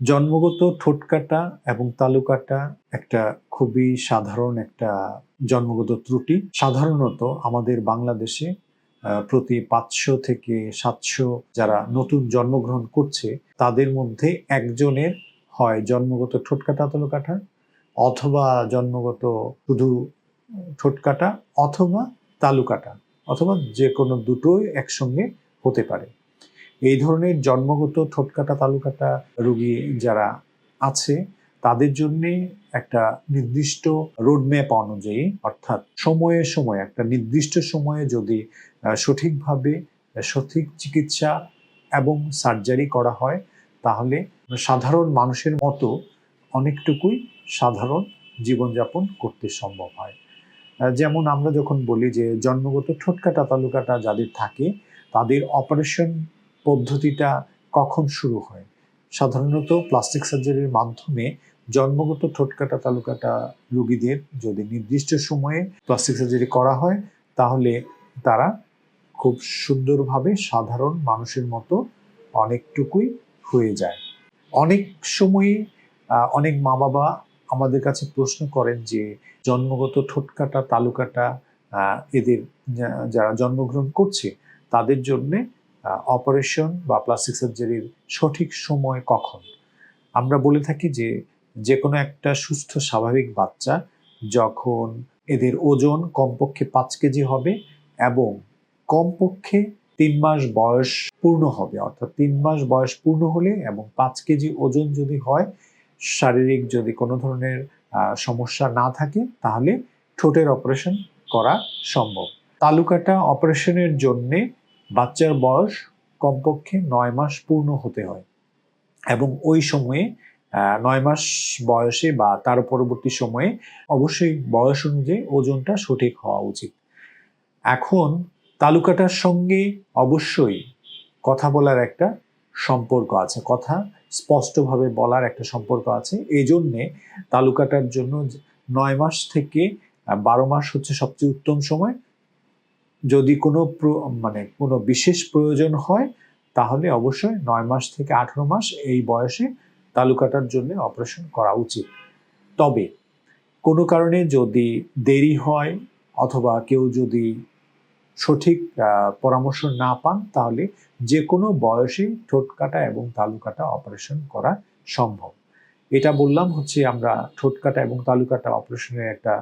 জন্মগত ঠোঁটকাটা এবং তালুকাটা একটা খুবই সাধারণ একটা জন্মগত ত্রুটি। সাধারণত আমাদের বাংলাদেশে প্রতি পাঁচশো থেকে সাতশো যারা নতুন জন্মগ্রহণ করছে, তাদের মধ্যে একজনের হয় জন্মগত ঠোঁটকাটা, তালুকাটা, অথবা জন্মগত শুধু ঠোঁটকাটা, অথবা তালুকাটা, অথবা যে কোনো দুটোই একসঙ্গে হতে পারে। এই ধরনের জন্মগত ঠোঁটকাটা, তালুকাটা রুগী যারা আছে, তাদের জন্য একটা নির্দিষ্ট রোডম্যাপ অনুযায়ী, অর্থাৎ সময়ে সময়ে, একটা নির্দিষ্ট সময়ে যদি সঠিকভাবে, সঠিক চিকিৎসা এবং সার্জারি করা হয়, তাহলে সাধারণ মানুষের মতো অনেকটুকুই সাধারণ জীবনযাপন করতে সম্ভব হয়। যেমন আমরা যখন বলি যে, জন্মগত ঠোঁটকাটা, তালুকাটা যাদের থাকে, তাদের অপারেশন পদ্ধতিটা কখন শুরু হয়? সাধারণত প্লাস্টিক সার্জারির মাধ্যমে জন্মগত ঠোঁটকাটা তালুকাটা রোগীদের যদি নির্দিষ্ট সময়ে প্লাস্টিক সার্জারি করা হয়, তাহলে তারা খুব সুন্দরভাবে সাধারণ মানুষের মতো অনেকটুকুই হয়ে যায়। অনেক সময়ে অনেক মা বাবা আমাদের কাছে প্রশ্ন করেন যে, জন্মগত ঠোঁটকাটা, তালুকাটা এদের যারা জন্মগ্রহণ করছে, তাদের জন্যে অপারেশন বা প্লাস্টিক সার্জারির সঠিক সময় কখন? আমরা বলে থাকি যে যে কোনো একটা সুস্থ স্বাভাবিক বাচ্চা যখন এদের ওজন কমপক্ষে পাঁচ কেজি হবে এবং কমপক্ষে তিন মাস বয়স পূর্ণ হবে, অর্থাৎ তিন মাস বয়স পূর্ণ হলে এবং পাঁচ কেজি ওজন যদি হয়, শারীরিক যদি কোনো ধরনের সমস্যা না থাকে, তাহলে ঠোঁটের অপারেশন করা সম্ভব। তালুকাটা অপারেশনের জন্যে বাচ্চার বয়স কমপক্ষে নয় মাস পূর্ণ হতে হয়। এবং ওই সময়ে নয় মাস বয়সে বা তার পরবর্তী সময়ে অবশ্যই বয়স অনুযায়ী ওজনটা সঠিক হওয়া উচিত। এখন তালুকাটার সঙ্গে অবশ্যই কথা বলার একটা সম্পর্ক আছে, কথা স্পষ্টভাবে বলার একটা সম্পর্ক আছে। এই জন্যে তালুকাটার জন্য নয় মাস থেকে বারো মাস হচ্ছে সবচেয়ে উত্তম সময়। যদি কোনো মানে কোনো বিশেষ প্রয়োজন হয়, তাহলে অবশ্যই নয় মাস থেকে আঠারো মাস এই বয়সে তালুকাটার জন্য অপারেশন করা উচিত। তবে কোনো কারণে যদি দেরি হয় অথবা কেউ যদি সঠিক পরামর্শ না পান, তাহলে যে কোনো বয়সে ঠোঁট কাটা এবং তালু কাটা অপারেশন করা সম্ভব। এটা বললাম হচ্ছে আমরা ঠোঁট কাটা এবং তালু কাটা অপারেশনের একটা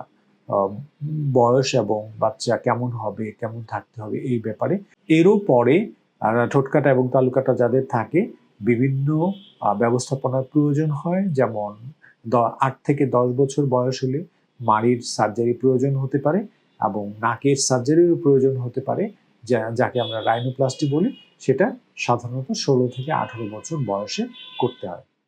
বয়স এবং বাচ্চা কেমন হবে, কেমন থাকতে হবে এই ব্যাপারে। এরও পরে ঠোটকাটা এবং তালুকাটা যাদের থাকে, বিভিন্ন ব্যবস্থাপনার প্রয়োজন হয়। যেমন আট থেকে দশ বছর বয়স হলে মাড়ির সার্জারি প্রয়োজন হতে পারে এবং নাকের সার্জারিরও প্রয়োজন হতে পারে, যা, যাকে আমরা রাইনোপ্লাস্টি বলি। সেটা সাধারণত ষোলো থেকে আঠারো বছর বয়সে করতে হয়।